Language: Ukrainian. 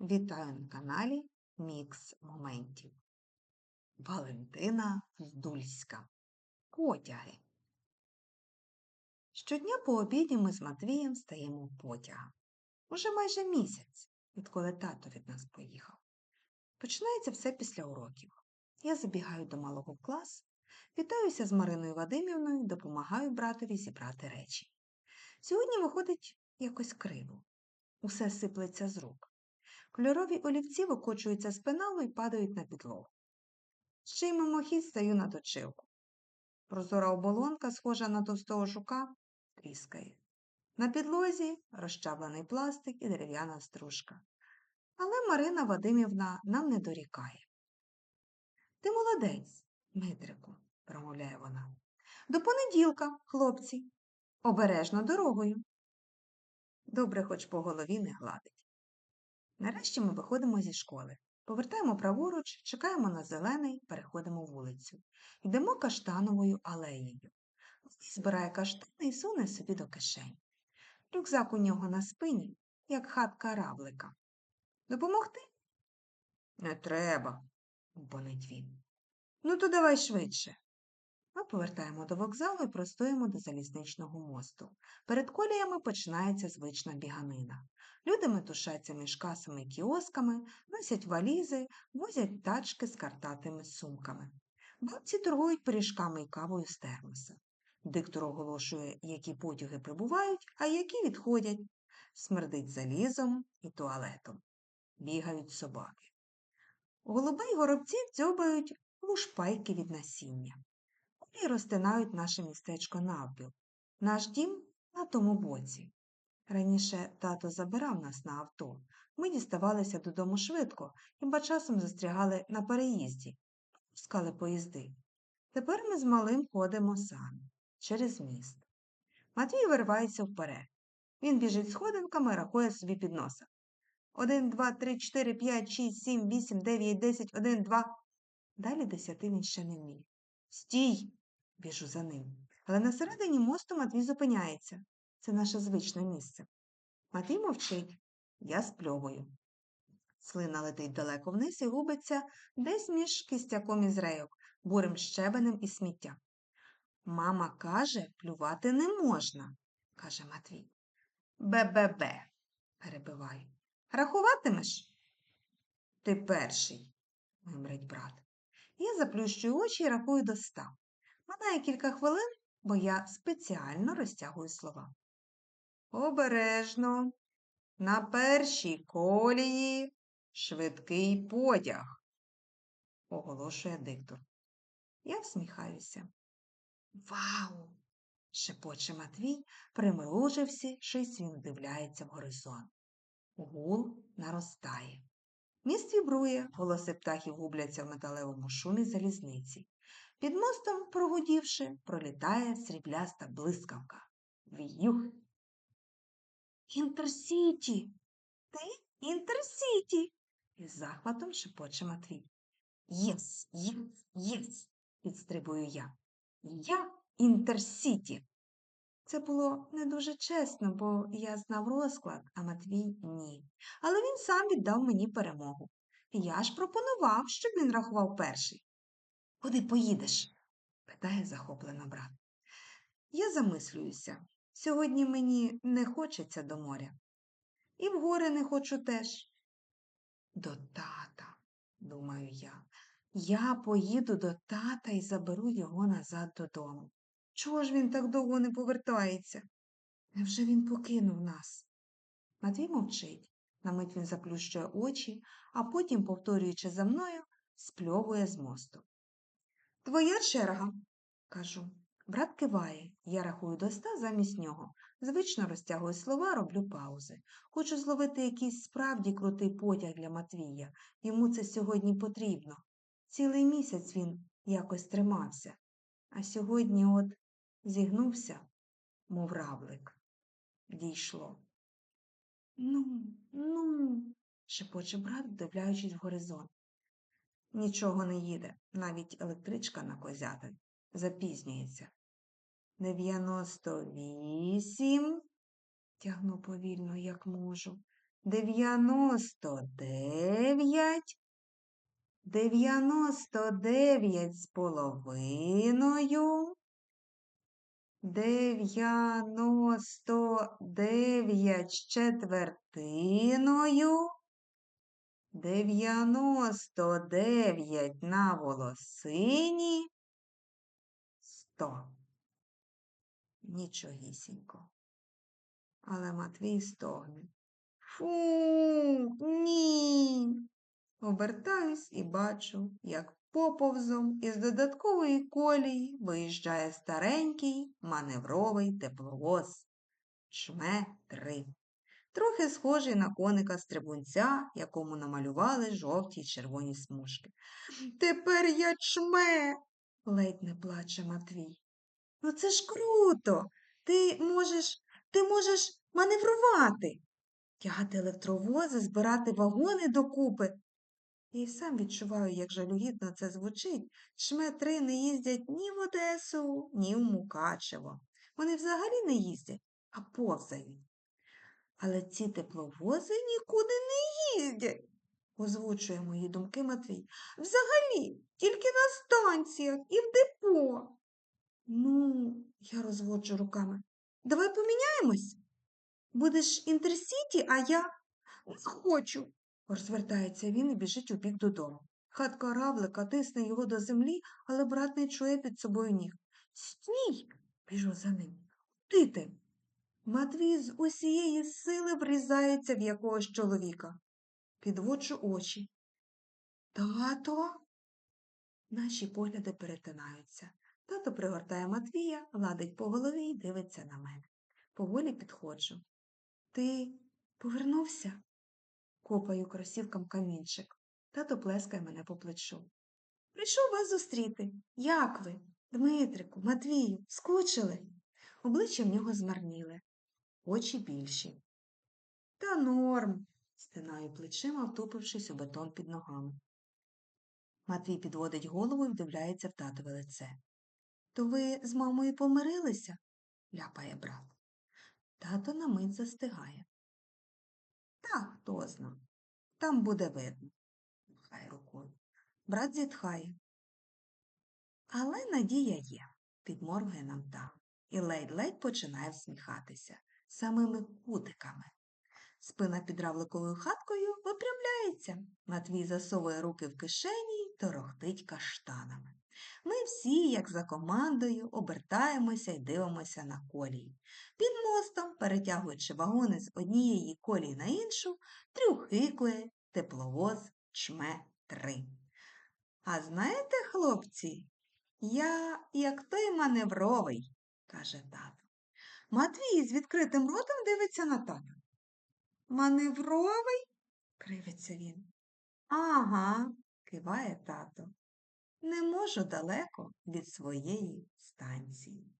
Вітаю на каналі Мікс Моментів. Валентина Здульська. Потяги. Щодня по обіді ми з Матвієм стаємо в потяга. Уже майже місяць, відколи тато від нас поїхав. Починається все після уроків. Я забігаю до малого в клас, вітаюся з Мариною Вадимівною, допомагаю братові зібрати речі. Сьогодні виходить якось криво. Усе сиплеться з рук. Кольорові олівці викочуються з пеналу і падають на підлогу. Ще й мимохідь стаю на точилку. Прозора оболонка, схожа на товстого жука, тріскає. На підлозі розчавлений пластик і дерев'яна стружка. Але Марина Вадимівна нам не дорікає. Ти молодець, Дмитрику, промовляє вона. До понеділка, хлопці, обережно дорогою. Добре, хоч по голові не гладить. Нарешті ми виходимо зі школи. Повертаємо праворуч, чекаємо на зелений, переходимо вулицю. Йдемо каштановою алеєю. Луїс збирає каштани і суне собі до кишень. Рюкзак у нього на спині, як хатка равлика. Допомогти? Не треба, бонить він. Ну, то давай швидше. Ми повертаємо до вокзалу і простоїмо до залізничного мосту. Перед коліями починається звична біганина. Люди метушаться між касами і кіосками, носять валізи, возять тачки з картатими сумками. Бабці торгують пиріжками і кавою з термоса. Диктор оголошує, які потяги прибувають, а які відходять. Смердить залізом і туалетом. Бігають собаки. Голуби й горобці дзьобають лушпайки від насіння. Кулі розтинають наше містечко навпіл. Наш дім на тому боці. Раніше тато забирав нас на авто. Ми діставалися додому швидко, хіба часом застрягали на переїзді, пускали поїзди. Тепер ми з малим ходимо самі, через міст. Матвій виривається вперед. Він біжить сходинками рахує собі під носа. Один, два, три, чотири, п'ять, шість, сім, вісім, дев'ять, десять, один, два. Далі десяти він ще не вміє. Стій! Біжу за ним. Але на середині мосту Матвій зупиняється. Це наше звичне місце. Матвій мовчить, я спльовую. Слина летить далеко вниз і губиться десь між кістяком із рейок, бурим щебенем і сміття. Мама каже, плювати не можна, каже Матвій. Бе-бе-бе, перебиваю. Рахуватимеш? Ти перший, мимрить брат. Я заплющую очі і рахую до ста. Минає кілька хвилин, бо я спеціально розтягую слова. Обережно, на першій колії швидкий потяг, оголошує диктор. Я всміхаюся. Вау! шепоче Матвій, примружившись, він вдивляється в горизонт. Гул наростає. Міст вібрує, голоси птахів губляться в металевому шумі залізниці. Під мостом, прогудівши, пролітає срібляста блискавка. В'юх. Інтерсіті. Ти Інтерсіті. із захватом шепоче Матвій. Єс, єс, єс, підстрибую я. Я Інтерсіті. Це було не дуже чесно, бо я знав розклад, а Матвій ні. Але він сам віддав мені перемогу. Я ж пропонував, щоб він рахував перший. Куди поїдеш? питає захоплено брат. Я замислююся. Сьогодні мені не хочеться до моря. І в гори не хочу теж. До тата, думаю я. Я поїду до тата і заберу його назад додому. Чого ж він так довго не повертається? Невже він покинув нас? Матвій мовчить. На мить він заплющує очі, а потім, повторюючи за мною, спльовує з мосту. Твоя черга, кажу. Брат киває, я рахую до ста замість нього. Звично розтягую слова, роблю паузи. Хочу зловити якийсь справді крутий потяг для Матвія. Йому це сьогодні потрібно. Цілий місяць він якось тримався, а сьогодні от зігнувся, мов равлик. Дійшло. Ну, ну, шепоче брат, вдивляючись в горизонт. Нічого не їде, навіть електричка на козятин. Запізнюється. Дев'яносто вісім, тягну повільно, як можу. дев'яносто дев'ять, дев'яносто дев'ять з половиною, дев'яносто дев'ять з четвертиною, дев'яносто дев'ять на волосині, сто. Нічогісінько. Але Матвій стогне. Фу, ні. Обертаюсь і бачу, як поповзом із додаткової колії виїжджає старенький маневровий тепловоз. Чме три. Трохи схожий на коника стрибунця, якому намалювали жовті й червоні смужки. Тепер я чме, ледь не плаче Матвій. Ну це ж круто. Ти можеш, ти можеш маневрувати, тягати електровози, збирати вагони докупи. І сам відчуваю, як жалюгідно це звучить. Шметри не їздять ні в Одесу, ні в Мукачево. Вони взагалі не їздять, а повзають. Але ці тепловози нікуди не їздять, озвучує мої думки Матвій. Взагалі, тільки на станціях і в депо. Ну, я розводжу руками. Давай поміняємось. Будеш інтерсіті, а я не хочу. Розвертається він і біжить у бік додому. Хатка равлика тисне його до землі, але брат не чує під собою ніг. Стій! біжу за ним. Ти ти. Матвій з усієї сили врізається в якогось чоловіка. Підводжу очі. Тато. Наші погляди перетинаються. Тато пригортає Матвія, гладить по голові і дивиться на мене. Поволі підходжу. Ти повернувся? Копаю кросівкам камінчик. Тато плескає мене по плечу. Прийшов вас зустріти. Як ви? Дмитрику, Матвію, скучили? Обличчя в нього змарніли, очі більші. Та норм, стинаю плечима, втупившись у бетон під ногами. Матвій підводить голову і вдивляється в татове лице. То ви з мамою помирилися? ляпає брат. Тато на мить застигає. Та хто зна. Там буде видно, махає рукою. Брат зітхає. Але надія є, підморгує нам та, і ледь-ледь починає всміхатися самими кутиками. Спина під равликовою хаткою випрямляється. Матвій засовує руки в кишені й торохтить каштанами. Ми всі, як за командою, обертаємося і дивимося на колії. Під мостом, перетягуючи вагони з однієї колії на іншу, трюхикує тепловоз чме три. А знаєте, хлопці, я як той маневровий, каже тато. Матвій з відкритим ротом дивиться на тата. Маневровий? кривиться він. Ага, киває тато. Не можу далеко від своєї станції.